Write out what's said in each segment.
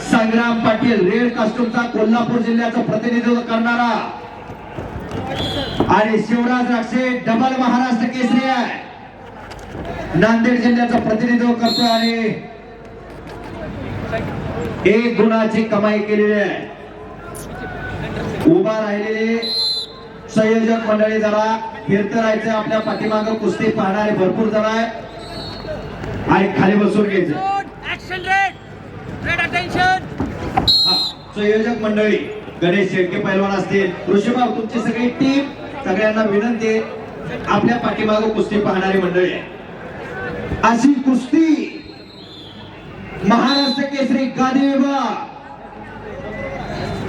संग्राम Patil red कास्टूमचा कोल्हापूर जिल्ह्याचं प्रतिनिधित्व करणारा आणि शिवराज राक्षे डबल महाराष्ट्र केसरी आहे. नांदेड जिल्ह्याचं प्रतिनिधित्व करतो आणि एक गुणाची कमाई केलेली आहे. उभा राहिलेले संयोजक मंडळी जरा फिरत राहायचं आपल्या पाठीमाग कुस्ती पाहणारे भरपूर जरा आहे आणि खाली बसून घ्यायचं. संयोजक मंडळी गणेश शेळके पैलवान असतील. ऋषभाव तुमची सगळी टीम सगळ्यांना विनंती आहे, आपल्या पाठीमाग कुस्ती पाहणारी मंडळी आहे. अशी कुस्ती महाराष्ट्र केसरी गादी विभाग.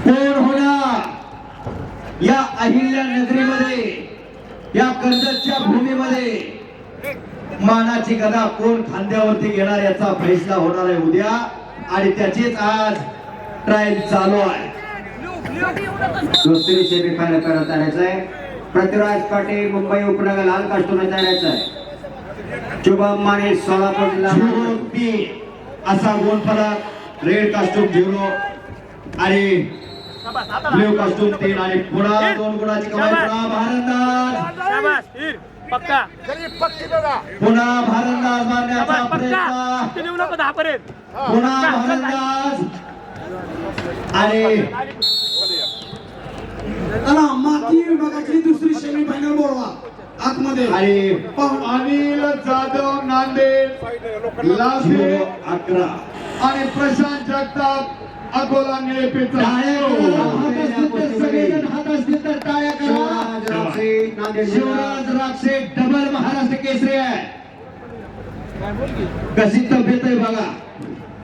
कोण होणार? या अहिल्या नगरीमध्ये या कर्जतच्या भूमीमध्ये. मानाची गदा कोण खांद्यावरती घेणार याचा फैसला होणार आहे उद्या. आणि त्याचीच आज ट्रायल चालू आहे. दुसरी सेमीफायनल करत आणायचं आहे. पृथ्वीराज पाटील मुंबई उपनगर लाल कास्टून आणायचं आहे. शुभम माने सोलापूर जिल्हा असा गुणफलक रेड कास्ट्यूम झिरो आणि ब्ल्यू कास्ट्यूम तीन आणि पुन्हा दोन गुणाची कमाई. पुन्हा! Here! पक्का. पुन्हा भारंदाज मारण्याचा प्रयत्न. देऊ नको दहा पर्यंत पुन्हा भारंदाज आणि चला माती विभागाची दुसरी सेमी फायनल बोलवा. आतमध्ये. आणि अनिल जाधव नांदेड. अकरा. आणि प्रशांत जगताप अकोला निळेपेचा शिवराज राक्षे डबल महाराष्ट्र केसरी आहे कशी तब्येत आहे बघा.